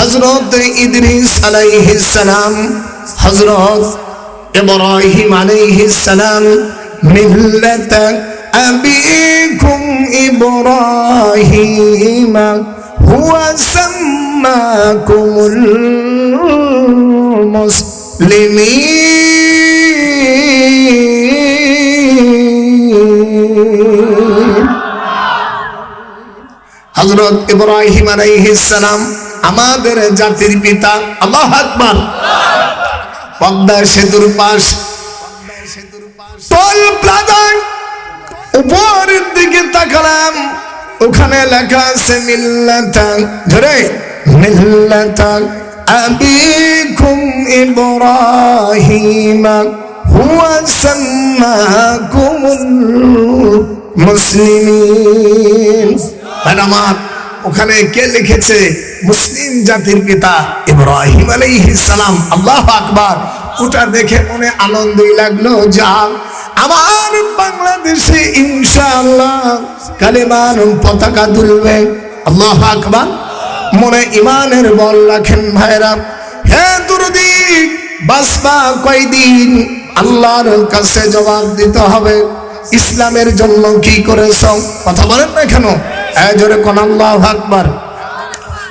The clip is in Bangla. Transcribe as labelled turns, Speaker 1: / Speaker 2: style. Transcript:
Speaker 1: হজরত ইদরিস আলাইহিস সালাম হজরত ইব্রাহিম আলাইহিস সালাম মিল্লাত আবিকুম ইব্রাহিম হুয়া সাম্মাকুমুল মুসলিমিন হজরত ইব্রাহিম আলাইহিস সালাম আমাদের জাতির পিতা, আল্লাহ আকবার। পদ্মা সেতুর পাশ টোল উপরের দিকে তাকালাম। ওখানে লেখা আছে, মিল্লাতা, ধরে, মিল্লাতা আবিকুম ইব্রাহিম, হুয়া সাম্মাকুমুল মুসলিমিন। আমার ওখানে কে লিখেছে? মুসলিম জাতির পিতা ইব্রাহিম আলাইহিস সালাম। আল্লাহ আকবার। ওটা দেখে মনে আনন্দই লাগল যা আমার বাংলাদেশে ইনশাআল্লাহ কালেমান পতাকা তুলবে। আল্লাহ আকবার। মনে ইমানের বল রাখেন ভাইরা। হে দুরদি বাসবা কয়দিন? আল্লাহর কাছে জবাব দিতে হবে। ইসলামের জন্য কি করেছ? কথা বলেন না কেন? জোরে কোন আল্লাহ আকবার।